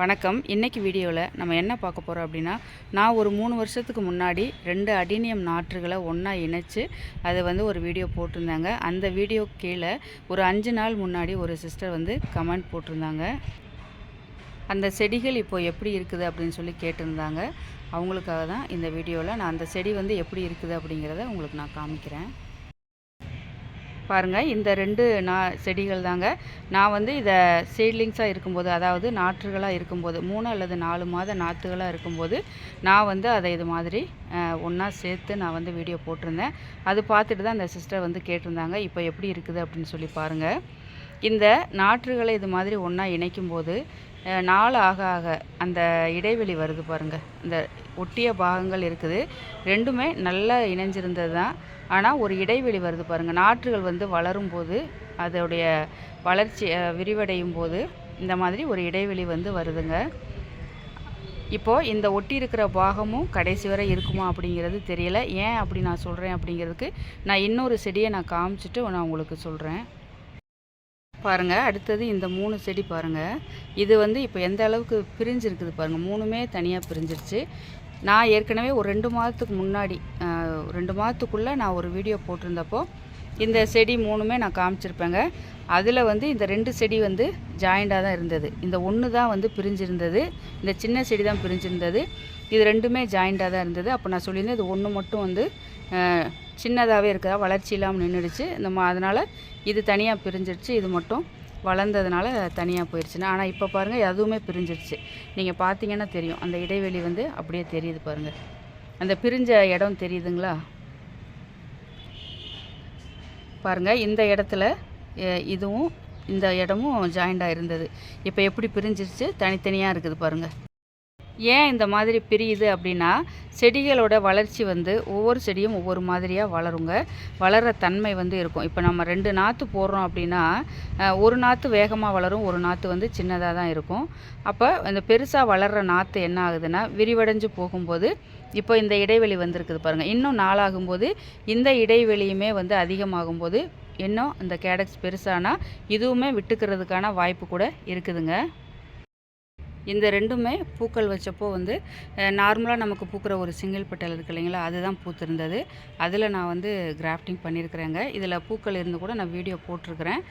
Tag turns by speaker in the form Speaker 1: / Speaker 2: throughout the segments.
Speaker 1: வணக்கம். இன்றைக்கி வீடியோவில் நம்ம என்ன பார்க்க போகிறோம் அப்படின்னா நான் ஒரு மூணு வருஷத்துக்கு முன்னாடி ரெண்டு அடினியம் நாற்றுகளை ஒன்றா இணைச்சி அதை வந்து ஒரு வீடியோ போட்டிருந்தாங்க. அந்த வீடியோ கீழே ஒரு அஞ்சு நாள் முன்னாடி ஒரு சிஸ்டர் வந்து கமெண்ட் போட்டிருந்தாங்க. அந்த செடிகள் இப்போ எப்படி இருக்குது அப்படின்னு சொல்லி கேட்டிருந்தாங்க. அவங்களுக்காக தான் இந்த வீடியோவில் நான் அந்த செடி வந்து எப்படி இருக்குது அப்படிங்கிறத உங்களுக்கு நான் காமிக்கிறேன். பாருங்கள் இந்த ரெண்டு நா செடிகள் தாங்க. நான் வந்து இதை சீட்லிங்ஸாக இருக்கும்போது அதாவது நாற்றுகளாக இருக்கும்போது மூணு அல்லது நாலு மாத நாற்றுகளாக இருக்கும்போது நான் வந்து அதை இது மாதிரி ஒன்றா சேர்த்து நான் வந்து வீடியோ போட்டிருந்தேன். அது பார்த்துட்டு தான் அந்த சிஸ்டர் வந்து கேட்டிருந்தாங்க. இப்போ எப்படி இருக்குது அப்படின்னு சொல்லி பாருங்கள் இந்த நாற்றுகளை இது மாதிரி ஒன்றா இணைக்கும்போது போது நாள் ஆக ஆக அந்த இடைவெளி வருது பாருங்கள் இந்த ஒட்டிய பாகங்கள் இருக்குது. ரெண்டுமே நல்லா இணைஞ்சிருந்தது தான். ஆனால் ஒரு இடைவெளி வருது பாருங்கள் நாற்றுகள் வந்து வளரும் போது அதோடைய வளர்ச்சி விரிவடையும் போது இந்த மாதிரி ஒரு இடைவெளி வந்து வருதுங்க. இப்போது இந்த ஒட்டி இருக்கிற பாகமும் கடைசி வரை இருக்குமா அப்படிங்கிறது தெரியல. ஏன் அப்படி நான் சொல்கிறேன் அப்படிங்கிறதுக்கு நான் இன்னொரு செடியை நான் காமிச்சிட்டு நான் உங்களுக்கு சொல்கிறேன் பாருங்கள் அடுத்தது இந்த மூணு செடி பாருங்கள் இது வந்து இப்போ எந்த அளவுக்கு பிரிஞ்சிருக்குது பாருங்கள் மூணுமே தனியாக பிரிஞ்சிருச்சு. நான் ஏற்கனவே ஒரு ரெண்டு மாதத்துக்கு முன்னாடி ரெண்டு மாதத்துக்குள்ளே நான் ஒரு வீடியோ போட்டிருந்தப்போ இந்த செடி மூணுமே நான் காமிச்சிருப்பேங்க. அதில் வந்து இந்த ரெண்டு செடி வந்து ஜாயிண்டாக தான் இருந்தது. இந்த ஒன்று தான் வந்து பிரிஞ்சிருந்தது. இந்த சின்ன செடி தான் பிரிஞ்சிருந்தது. இது ரெண்டுமே ஜாயிண்டாக தான் இருந்தது. அப்போ நான் சொல்லியிருந்தேன் இது ஒன்று மட்டும் வந்து சின்னதாகவே இருக்குதா வளர்ச்சி இல்லாமல் நின்றுடுச்சு இந்த மா அதனால் இது தனியாக பிரிஞ்சிருச்சு இது மட்டும் வளர்ந்ததுனால தனியாக போயிடுச்சுன்னா ஆனால் இப்போ பாருங்கள் அதுவுமே பிரிஞ்சிருச்சு நீங்கள் பார்த்தீங்கன்னா தெரியும். அந்த இடைவெளி வந்து அப்படியே தெரியுது பாருங்கள் அந்த பிரிஞ்ச இடம் தெரியுதுங்களா? பாருங்கள் இந்த இடத்துல இதுவும் இந்த இடமும் ஜாயிண்டாக இருந்தது. இப்போ எப்படி பிரிஞ்சிருச்சு தனித்தனியாக இருக்குது பாருங்கள் ஏன் இந்த மாதிரி பிரியுது அப்படின்னா செடிகளோட வளர்ச்சி வந்து ஒவ்வொரு செடியும் ஒவ்வொரு மாதிரியாக வளருங்க. வளர்கிற தன்மை வந்து இருக்கும். இப்போ நம்ம ரெண்டு நாற்று போடுறோம் அப்படின்னா ஒரு நாற்று வேகமாக வளரும் ஒரு நாற்று வந்து சின்னதாக தான் இருக்கும். அப்போ இந்த பெருசாக வளர்கிற நாற்று என்ன ஆகுதுன்னா விரிவடைஞ்சு போகும்போது இப்போ இந்த இடைவெளி வந்திருக்குது பாருங்கள் இன்னும் நாளாகும்போது இந்த இடைவெளியுமே வந்து அதிகமாகும்போது இன்னும் இந்த கேடக்ஸ் பெருசானால் இதுவுமே விட்டுக்கிறதுக்கான வாய்ப்பு கூட இருக்குதுங்க. இந்த ரெண்டுமே பூக்கள் வச்சப்போ வந்து நார்மலாக நமக்கு பூக்கிற ஒரு சிங்கிள் பெட்டல் இருக்கு இல்லைங்களா அதுதான் பூத்திருந்தது. அதில் நான் வந்து கிராஃப்டிங் பண்ணியிருக்கிறேங்க இதில் பூக்கள் இருந்து கூட நான் வீடியோ போட்டிருக்கிறேன்.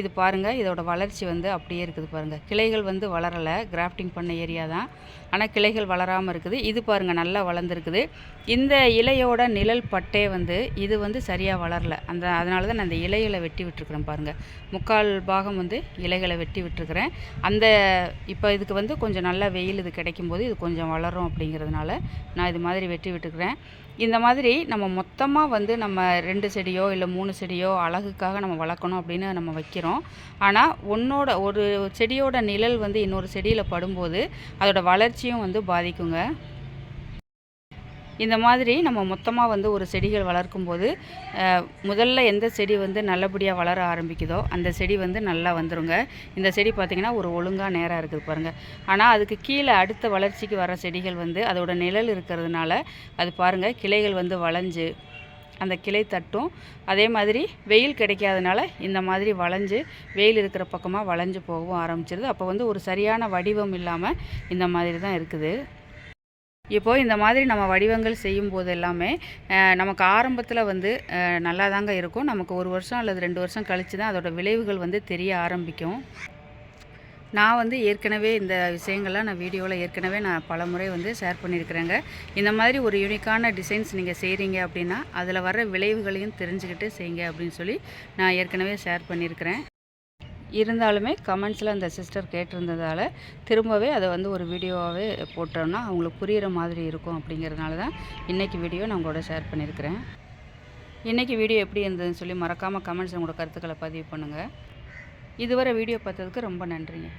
Speaker 1: இது பாருங்கள் இதோட வளர்ச்சி வந்து அப்படியே இருக்குது பாருங்கள் கிளைகள் வந்து வளரலை கிராஃப்டிங் பண்ண ஏரியா தான். ஆனால் கிளைகள் வளராமல் இருக்குது. இது பாருங்கள் நல்லா வளர்ந்துருக்குது. இந்த இலையோட நிழல் பட்டே வந்து இது வந்து சரியாக வளரல. அந்த அதனால தான் நான் அந்த இலைகளை வெட்டி விட்டுருக்குறேன் பாருங்கள் முக்கால் பாகம் வந்து இலைகளை வெட்டி விட்டுருக்குறேன். அந்த இப்போ இதுக்கு வந்து கொஞ்சம் நல்லா வெயில் இது கிடைக்கும்போது இது கொஞ்சம் வளரும் அப்படிங்கிறதுனால நான் இது மாதிரி வெட்டி விட்டுக்கிறேன். இந்த மாதிரி நம்ம மொத்தமாக வந்து நம்ம ரெண்டு செடியோ இல்லை மூணு செடியோ அழகுக்காக நம்ம வளர்க்கணும் அப்படின்னு நம்ம வைக்கிறோம். ஆனால் ஒன்றோட ஒரு செடியோட நிழல் வந்து இன்னொரு செடியில் படும்போது அதோடய வளர்ச்சியும் வந்து பாதிக்குங்க. இந்த மாதிரி நம்ம மொத்தமாக வந்து ஒரு செடிகள் வளர்க்கும்போது அஹ், முதல்ல எந்த செடி வந்து நல்லபடியாக வளர ஆரம்பிக்குதோ அந்த செடி வந்து நல்லா வந்துருங்க. இந்த செடி பார்த்திங்கன்னா ஒரு ஒழுங்காக நேராக இருக்குது பாருங்கள் ஆனால் அதுக்கு கீழே அடுத்த வளர்ச்சிக்கு வர செடிகள் வந்து அதோட நிழல் இருக்கிறதுனால அது பாருங்கள் கிளைகள் வந்து வளைஞ்சு அந்த கிளை தட்டும். அதே மாதிரி வெயில் கிடைக்காதனால இந்த மாதிரி வளைஞ்சு வெயில் இருக்கிற பக்கமாக வளைஞ்சு போகவும் ஆரம்பிச்சிருது. அப்போ வந்து ஒரு சரியான வடிவம் இல்லாமல் இந்த மாதிரி தான் இருக்குது. இப்போ இந்த மாதிரி நம்ம வடிவங்கள் செய்யும் போது எல்லாமே நமக்கு ஆரம்பத்தில் வந்து நல்லா தாங்க இருக்கும். நமக்கு ஒரு வருஷம் அல்லது ரெண்டு வருஷம் கழித்து தான் அதோட விளைவுகள் வந்து தெரிய ஆரம்பிக்கும். நான் வந்து ஏற்கனவே இந்த விஷயங்கள்லாம் நான் வீடியோவில் ஏற்கனவே நான் பல முறை வந்து ஷேர் பண்ணியிருக்கிறேங்க. இந்த மாதிரி ஒரு யூனிக்கான டிசைன்ஸ் நீங்கள் செய்கிறீங்க அப்படின்னா அதில் வர விளைவுகளையும் தெரிஞ்சுக்கிட்டு செய்யுங்க அப்படின்னு சொல்லி நான் ஏற்கனவே ஷேர் பண்ணியிருக்கிறேன். இருந்தாலுமே கமெண்ட்ஸில் அந்த சிஸ்டர் கேட்டிருந்ததால் திரும்பவே அதை வந்து ஒரு வீடியோவாகவே போட்டோம்னா அவங்களுக்கு புரிகிற மாதிரி இருக்கும் அப்படிங்கிறதுனால தான் இன்றைக்கி வீடியோ நான் உங்களோட ஷேர் பண்ணியிருக்கிறேன் இன்றைக்கி வீடியோ எப்படி இருந்ததுன்னு சொல்லி மறக்காமல் கமெண்ட்ஸ் உங்களோட கருத்துக்களை பதிவு பண்ணுங்கள் இதுவரை வீடியோ பார்த்ததுக்கு ரொம்ப நன்றிங்க.